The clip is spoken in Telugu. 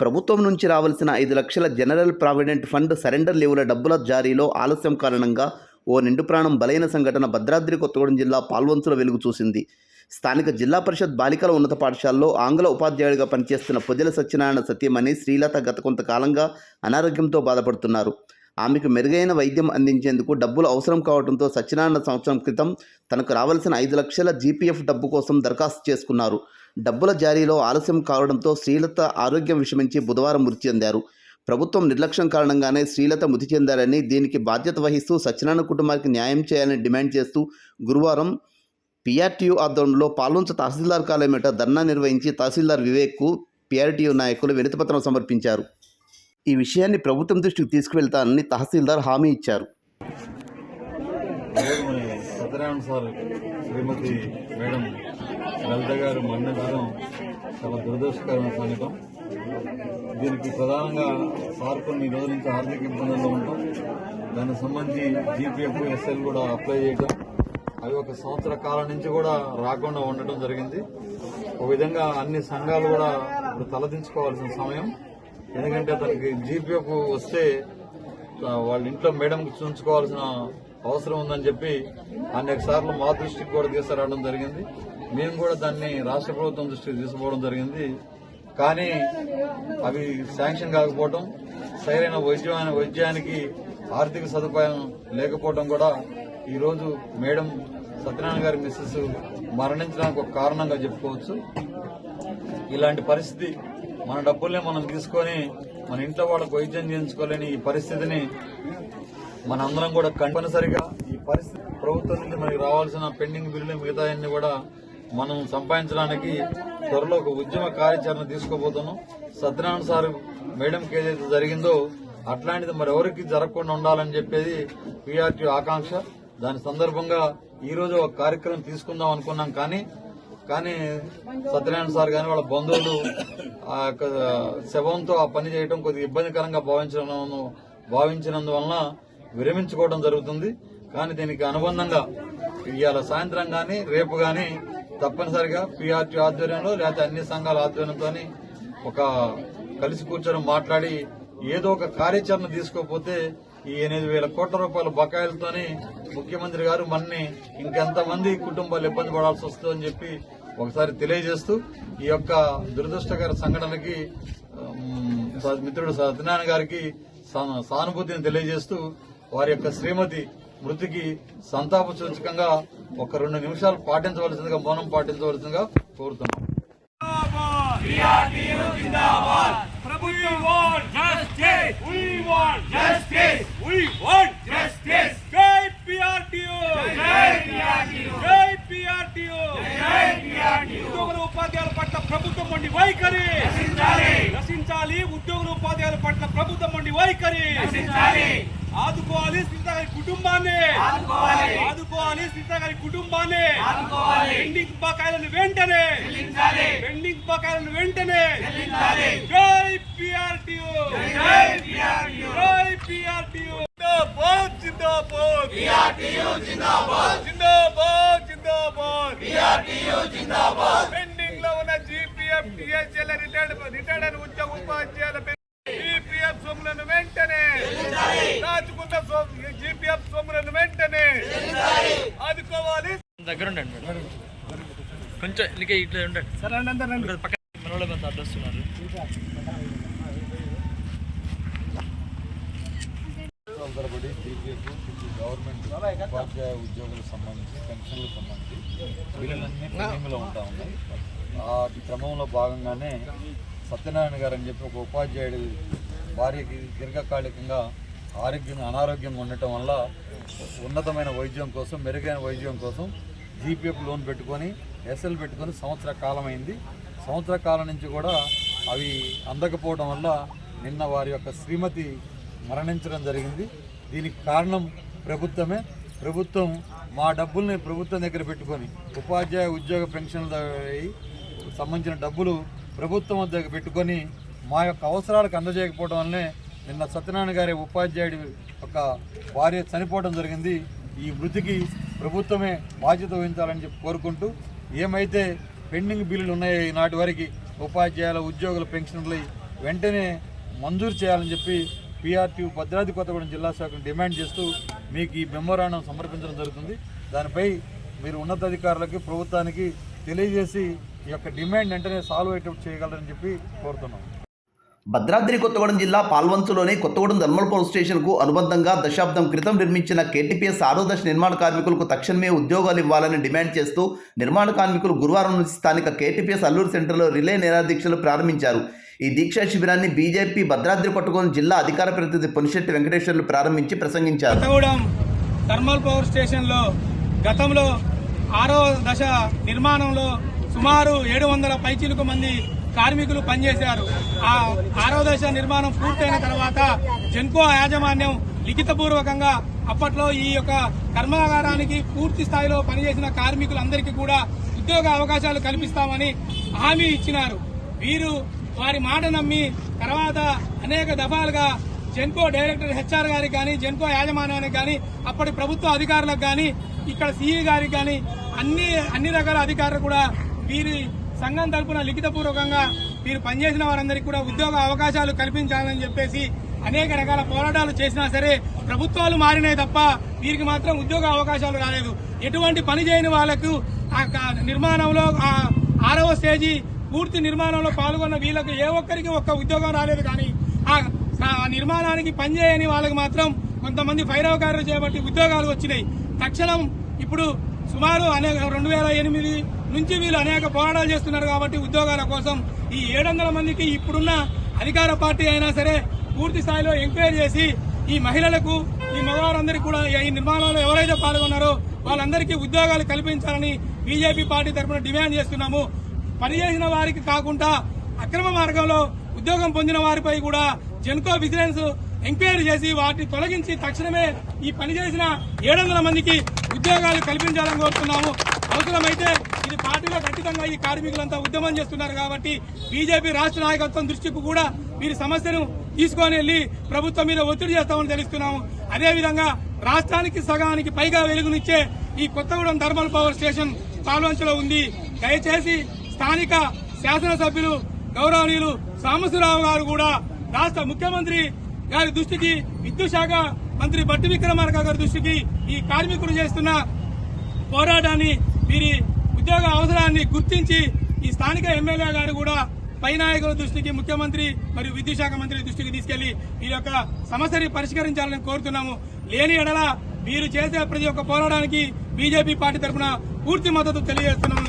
ప్రభుత్వం నుంచి రావాల్సిన ఐదు లక్షల జనరల్ ప్రావిడెంట్ ఫండ్ సరెండర్ లీవుల డబ్బుల జారీలో ఆలస్యం కారణంగా ఓ నిండు ప్రాణం బలైన సంఘటన భద్రాద్రి కొత్తగూడెం జిల్లా పాల్వంచుల వెలుగు చూసింది. స్థానిక జిల్లా పరిషత్ బాలికల ఉన్నత పాఠశాలలో ఆంగ్ల ఉపాధ్యాయుడిగా పనిచేస్తున్న పొదిల సత్యనారాయణ సత్యమణి శ్రీలత గత కొంతకాలంగా అనారోగ్యంతో బాధపడుతున్నారు. ఆమెకు మెరుగైన వైద్యం అందించేందుకు డబ్బులు అవసరం కావడంతో సత్యనారాయణ సంవత్సరం క్రితం తనకు రావాల్సిన ఐదు లక్షల జీపీఎఫ్ డబ్బు కోసం దరఖాస్తు చేసుకున్నారు. డబ్బుల జారీలో ఆలస్యం కావడంతో శ్రీలత ఆరోగ్యం విషమించి బుధవారం మృతి చెందారు. ప్రభుత్వం నిర్లక్ష్యం కారణంగానే శ్రీలత మృతి చెందారని దీనికి బాధ్యత వహిస్తూ సత్యనారాయణ కుటుంబానికి న్యాయం చేయాలని డిమాండ్ చేస్తూ గురువారం పిఆర్టీయూ ఆధ్వర్యంలో పాల్వంచ తహసీల్దార్ కార్యాలయం ఎదుట ధర్నా నిర్వహించి తహసీల్దార్ వివేక్కు పిఆర్టీయూ నాయకులు వినతిపత్రం సమర్పించారు. ఈ విషయాన్ని ప్రభుత్వం దృష్టికి తీసుకువెళ్తానని తహసీల్దార్ హామీ ఇచ్చారు. సత్యనారాయణ సార్ శ్రీమతి మేడం లలిత గారు మరణించడం చాలా దురదృష్టకరమైన సంఘటన దీనికి ప్రధానంగా సార్ కొన్ని రోజుల నుంచి ఆర్థిక ఇబ్బందుల్లో ఉంటాం. దానికి సంబంధించి జీపీఎఫ్ ఎస్ఎల్ కూడా అప్లై చేయడం అవి ఒక సంవత్సర కాలం నుంచి కూడా రాకుండా ఉండటం జరిగింది. ఒక విధంగా అన్ని సంఘాలు కూడా ఇప్పుడు తలదించుకోవాల్సిన సమయం. ఎందుకంటే అతనికి జీపీఎఫ్ వస్తే వాళ్ళ ఇంట్లో మేడంకి చూపించుకోవాల్సిన అవసరం ఉందని చెప్పి అనేక సార్లు మా దృష్టికి కూడా తీసుకురావడం జరిగింది. మేము కూడా దాన్ని రాష్ట్ర ప్రభుత్వం దృష్టికి తీసుకోవడం జరిగింది. కానీ అవి శాంక్షన్ కాకపోవడం సరైన వైద్యమైన వైద్యానికి ఆర్థిక సదుపాయం లేకపోవడం కూడా ఈరోజు మేడం సత్యనారాయణ గారి మిస్సెస్ మరణించడానికి ఒక కారణంగా చెప్పుకోవచ్చు. ఇలాంటి పరిస్థితి మన డబ్బుల్ని మనం తీసుకొని మన ఇంట్లో వాళ్ళకు వైద్యం చేయించుకోలేని ఈ పరిస్థితిని మనందరం కూడా కంపల్సరిగా ఈ పరిస్థితి ప్రభుత్వం నుండి మనకి రావాల్సిన పెండింగ్ బిల్లులు మిగతా అన్ని కూడా మనం సంపాదించడానికి త్వరలో ఒక ఉద్యమ కార్యాచరణ తీసుకోబోతున్నాం. సత్యనారాయణ సార్ మేడంకి ఏదైతే జరిగిందో అట్లాంటిది మరి ఎవరికి జరగకుండా ఉండాలని చెప్పేది పిఆర్టీ ఆకాంక్ష. దాని సందర్భంగా ఈరోజు ఒక కార్యక్రమం తీసుకుందాం అనుకున్నాం కానీ కానీ సత్యనారాయణ సార్ కానీ వాళ్ళ బంధువులు ఆ యొక్క శవంతో ఆ పని చేయడం కొద్దిగా ఇబ్బందికరంగా భావించడం భావించినందువలన విరమించుకోవడం జరుగుతుంది. కానీ దీనికి అనుబంధంగా ఇవాళ సాయంత్రం కానీ రేపు కానీ తప్పనిసరిగా పిఆర్టీ ఆధ్వర్యంలో లేకపోతే అన్ని సంఘాల ఆధ్వర్యంతో ఒక కలిసి కూర్చొని మాట్లాడి ఏదో ఒక కార్యాచరణ తీసుకోకపోతే ఈ ఎనిమిది వేల కోట్ల రూపాయల బకాయిలతోని ముఖ్యమంత్రి గారు మన్ని ఇంకెంతమంది కుటుంబాలు ఇబ్బంది పడాల్సి వస్తుందని చెప్పి ఒకసారి తెలియజేస్తూ ఈ యొక్క దురదృష్టకర సంఘటనకి మిత్రుడు సత్యనారాయణ గారికి సానుభూతిని తెలియజేస్తూ వారి యొక్క శ్రీమతి మృతికి సంతాప సూచకంగా ఒక రెండు నిమిషాలు పాటించవలసిందిగా మౌనం పాటించవలసిందిగా కోరుతున్నాం. ఉపాధ్యాయుల పట్ల ప్రభుత్వం ఉండి వైఖరి నశించాలి ఉద్యోగుల ఉపాధ్యాయుల పట్ల ప్రభుత్వం ఉండి వైఖరి. ఆదుకోవాలి సీత గారి కుటుంబాన్ని. ఆదుకోవాలి. సీత గారి కుటుంబాన్ని. పెండింగ్ బకాయిలను వెంటనే. పెండింగ్ బకాయిలను వెంటనే. జై పిఆర్టీఓ జై పిఆర్టీఓ జై పిఆర్టీఓ జిందాబాద్ జిందాబాద్. పిఆర్టీఓ జిందాబాద్. జిందాబాద్ జిందాబాద్. పిఆర్టీఓ జిందాబాద్. పెండింగ్లో ఉన్న జీపీఎఫ్ టీఎస్ఎల్ రిటైర్డ్ రిటైర్డ్ అయిన ఉద్యోగ ఉపాధ్యాయుల జీపీఎఫ్ సొమ్ములను వెంటనే దాచుకున్న జీపీఎఫ్ సొమ్ములను వెంటనే ఆదుకోవాలి. దగ్గర ఉండండి కొంచెం ఇట్లా ఇట్లా ఉండండి. సరే పక్కన మన వాళ్ళు కొంత అడ్డొస్తున్నారు తరబడి టీపీఎఫ్ గవర్నమెంట్ ఉపాధ్యాయ ఉద్యోగులకు సంబంధించి పెన్షన్లకు సంబంధించి బిల్లులన్నీ పెండింగ్లో ఉంటా ఉన్నాయి. ఆ క్రమంలో భాగంగానే సత్యనారాయణ గారు అని చెప్పి ఒక ఉపాధ్యాయుడి భార్యకి దీర్ఘకాలికంగా ఆరోగ్యం అనారోగ్యంగా ఉండటం వల్ల ఉన్నతమైన వైద్యం కోసం మెరుగైన వైద్యం కోసం జీపీఎఫ్ లోన్ పెట్టుకొని ఎస్ఎల్ పెట్టుకొని సంవత్సర కాలం అయింది. సంవత్సర కాలం నుంచి కూడా అవి అందకపోవడం వల్ల నిన్న వారి యొక్క శ్రీమతి మరణించడం జరిగింది. దీనికి కారణం ప్రభుత్వమే. ప్రభుత్వం మా డబ్బుల్ని ప్రభుత్వం దగ్గర పెట్టుకొని ఉపాధ్యాయ ఉద్యోగ పెన్షన్ల సంబంధించిన డబ్బులు ప్రభుత్వం దగ్గర పెట్టుకొని మా యొక్క అవసరాలకు అందజేయకపోవడం వల్లనే నిన్న సత్యనారాయణ గారి ఉపాధ్యాయుడి ఒక భార్య చనిపోవడం జరిగింది. ఈ మృతికి ప్రభుత్వమే బాధ్యత వహించాలని చెప్పి కోరుకుంటూ ఏమైతే పెండింగ్ బిల్లులు ఉన్నాయో ఈనాటి వరకు ఉపాధ్యాయుల ఉద్యోగుల పెన్షన్లు వెంటనే మంజూరు చేయాలని చెప్పి పిఆర్టీ భద్రాద్రి కొత్తగూడెం జిల్లా శాఖను డిమాండ్ చేస్తూ మీకు ఈ మెమోరాండం సమర్పించడం జరుగుతుంది. దానిపై మీరు ఉన్నతాధికారులకి ప్రభుత్వానికి తెలియజేసి ఈ యొక్క డిమాండ్ వెంటనే సాల్వ్ అయ్యేటట్టు చేయగలరని చెప్పి కోరుతున్నాం. భద్రాద్రి కొత్తగూడెం జిల్లా పాల్వంచులోని కొత్తగూడెం థర్మల్ పోలీస్ స్టేషన్కు అనుబంధంగా దశాబ్దం క్రితం నిర్మించిన కేటీపీఎస్ ఆరో దశ నిర్మాణ కార్మికులకు తక్షణమే ఉద్యోగాలు ఇవ్వాలని డిమాండ్ చేస్తూ నిర్మాణ కార్మికులు గురువారం నుంచి స్థానిక కేటీపీఎస్ అల్లూరు సెంటర్లో రిలే నిరాదీక్షలు ప్రారంభించారు. ఈ దీక్షా శిబిరాన్ని బీజేపీ భద్రాద్రి కొత్తగూడెం జిల్లా అధికార ప్రతినిధి పొనిశెట్టి వెంకటేశ్వర్లు ప్రారంభించి ప్రసంగించారు. థర్మల్ పవర్ స్టేషన్లో గతంలో ఆరో దశ నిర్మాణంలో సుమారు ఏడు వందల పైచీలకు మంది కార్మికులు పనిచేశారు. ఆ ఆరో దశ నిర్మాణం పూర్తయిన తర్వాత జెన్కో యాజమాన్యం లిఖితపూర్వకంగా అప్పట్లో ఈ యొక్క కర్మాగారానికి పూర్తి స్థాయిలో పనిచేసిన కార్మికులందరికీ కూడా ఉద్యోగ అవకాశాలు కల్పిస్తామని హామీ ఇచ్చినారు. వీరు వారి మాట నమ్మి తర్వాత అనేక దఫాలుగా జెన్కో డైరెక్టర్ హెచ్ఆర్ గారికి కానీ జెన్కో యాజమాన్యానికి కానీ అప్పటి ప్రభుత్వ అధికారులకు కానీ ఇక్కడ సిఈ గారికి కానీ అన్ని అన్ని రకాల అధికారులు కూడా వీరి సంఘం తరపున లిఖితపూర్వకంగా మీరు పనిచేసిన వారందరికీ కూడా ఉద్యోగ అవకాశాలు కల్పించాలని చెప్పేసి అనేక రకాల పోరాటాలు చేసినా సరే ప్రభుత్వాలు మారినాయి తప్ప వీరికి మాత్రం ఉద్యోగ అవకాశాలు రాలేదు. ఎటువంటి పని చేయని వాళ్ళకు నిర్మాణంలో ఆరవ స్టేజీ పూర్తి నిర్మాణంలో పాల్గొన్న వీళ్ళకు ఏ ఒక్కరికి ఒక్క ఉద్యోగం రాలేదు కానీ ఆ నిర్మాణానికి పనిచేయని వాళ్ళకి మాత్రం కొంతమంది పైరవకారులు చేపట్టి ఉద్యోగాలు వచ్చినాయి. తక్షణం ఇప్పుడు సుమారు అనేక రెండు వేల ఎనిమిది నుంచి వీళ్ళు అనేక పోరాటాలు చేస్తున్నారు కాబట్టి ఉద్యోగాల కోసం ఈ ఏడు మందికి ఇప్పుడున్న అధికార పార్టీ అయినా సరే పూర్తి స్థాయిలో ఎంక్వైరీ చేసి ఈ మహిళలకు ఈ మగవారందరికీ కూడా ఈ నిర్మాణంలో ఎవరైతే పాల్గొన్నారో వాళ్ళందరికీ ఉద్యోగాలు కల్పించాలని బీజేపీ పార్టీ తరఫున డిమాండ్ చేస్తున్నాము. పనిచేసిన వారికి కాకుండా అక్రమ మార్గంలో ఉద్యోగం పొందిన వారిపై కూడా జెన్కో విజిలెన్స్ ఎంక్వైరీ చేసి వాటిని తొలగించి తక్షణమే ఈ పని చేసిన ఏడు మందికి ఉద్యోగాలు కల్పించాలని కోరుతున్నాము. అవసరమైతే ఇది పార్టీలో ఖచ్చితంగా ఈ కార్మికులంతా ఉద్యమం చేస్తున్నారు కాబట్టి బీజేపీ రాష్ట్ర నాయకత్వం దృష్టికి కూడా వీరి సమస్యను తీసుకొని వెళ్ళి ప్రభుత్వం మీద ఒత్తిడి చేస్తామని తెలుస్తున్నాము. అదేవిధంగా రాష్ట్రానికి సగానికి పైగా వెలుగునిచ్చే ఈ కొత్తగూడెం థర్మల్ పవర్ స్టేషన్ పాల్వంచలో ఉంది. దయచేసి స్థానిక శాసనసభ్యులు గౌరవనీయులు సాంబశివరావు గారు కూడా రాష్ట్ర ముఖ్యమంత్రి గారి దృష్టికి విద్యుత్ శాఖ మంత్రి బట్టి విక్రమార్క గారి దృష్టికి ఈ కార్మికులు చేస్తున్న పోరాటాన్ని వీరి ఉద్యోగ అవసరాన్ని గుర్తించి ఈ స్థానిక ఎమ్మెల్యే గారు కూడా పై నాయకుల దృష్టికి ముఖ్యమంత్రి మరియు విద్యుత్ శాఖ మంత్రి దృష్టికి తీసుకెళ్ళి ఈ యొక్క సమస్యని పరిష్కరించాలని కోరుతున్నాము. లేని ఎడల వీరు చేసే ప్రతి ఒక్క పోరాటానికి బీజేపీ పార్టీ తరఫున పూర్తి మద్దతు తెలియజేస్తున్నాము.